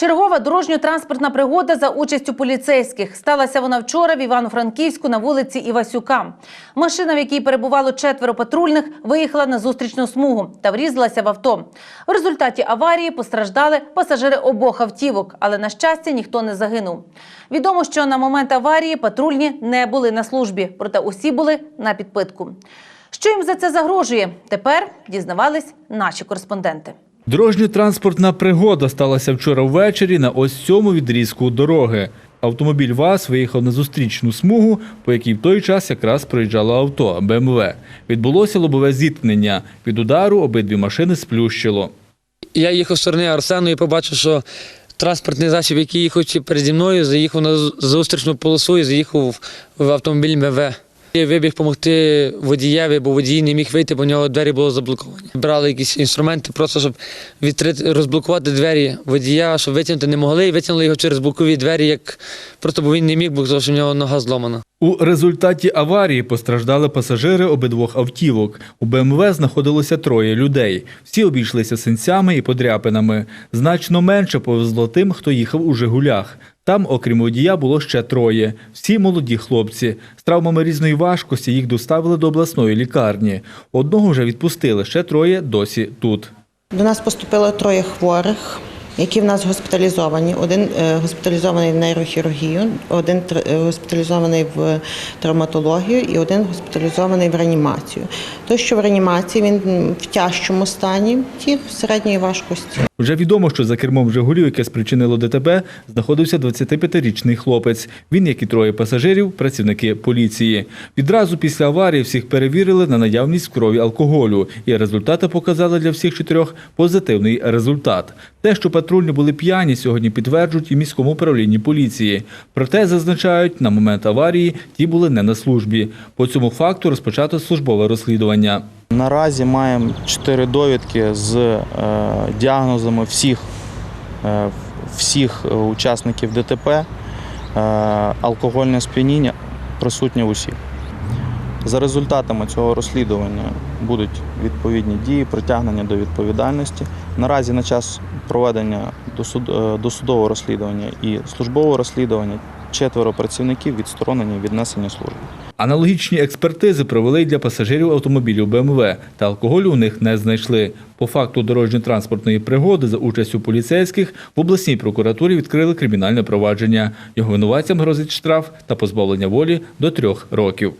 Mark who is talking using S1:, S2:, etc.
S1: Чергова дорожньо-транспортна пригода за участю поліцейських. Сталася вона вчора в Івано-Франківську на вулиці Івасюка. Машина, в якій перебувало четверо патрульних, виїхала на зустрічну смугу та врізалася в авто. В результаті аварії постраждали пасажири обох автівок, але на щастя ніхто не загинув. Відомо, що на момент аварії патрульні не були на службі, проте усі були на підпитку. Що їм за це загрожує? Тепер дізнавались наші кореспонденти.
S2: Дорожньо-транспортна пригода сталася вчора ввечері на ось цьому відрізку дороги. Автомобіль ВАЗ виїхав на зустрічну смугу, по якій в той час якраз проїжджало авто БМВ. Відбулося лобове зіткнення. Від удару обидві машини сплющило.
S3: Я їхав з сторони Арсену і побачив, що транспортний засіб, який їхав переді мною, заїхав на зустрічну полосу і заїхав в автомобіль МВ. Я вибіг допомогти водієві, бо водій не міг вийти, бо в нього двері були заблоковані. Брали якісь інструменти, просто щоб відкрити, розблокувати двері водія, щоб витягнути не могли, і витягнули його через бокові двері, як просто бо він не міг, бо що в нього нога зломана.
S2: У результаті аварії постраждали пасажири обидвох автівок. У БМВ знаходилося троє людей. Всі обійшлися синцями і подряпинами. Значно менше повезло тим, хто їхав у «Жигулях». Там, окрім водія, було ще троє. Всі молоді хлопці. З травмами різної важкості їх доставили до обласної лікарні. Одного вже відпустили, ще троє досі тут.
S4: До нас поступило троє хворих, які в нас госпіталізовані. Один е, госпіталізований в нейрохірургію, один е, госпіталізований в травматологію і один госпіталізований в реанімацію. Той, що в реанімації, він в тяжчому стані, ті середньої важкості.
S2: Вже відомо, що за кермом «Жигулів», яке спричинило ДТП, знаходився 25-річний хлопець. Він, як і троє пасажирів, працівники поліції. Відразу після аварії всіх перевірили на наявність в крові алкоголю, і результати показали для всіх чотирьох позитивний результат. Те, що патрульні були п'яні, сьогодні підтверджують і міському управлінні поліції. Проте зазначають, на момент аварії ті були не на службі. По цьому факту розпочато службове розслідування.
S5: Наразі маємо чотири довідки з е, діагнозами всіх, е, всіх учасників ДТП. Е, алкогольне сп'яніння присутнє в усіх. За результатами цього розслідування будуть відповідні дії, притягнення до відповідальності. Наразі на час проведення досудового розслідування і службового розслідування четверо працівників відсторонені від несення служби.
S2: Аналогічні експертизи провели й для пасажирів автомобілів БМВ, та алкоголю у них не знайшли. По факту дорожньо-транспортної пригоди за участю поліцейських в обласній прокуратурі відкрили кримінальне провадження. Його винуватцям грозить штраф та позбавлення волі до трьох років.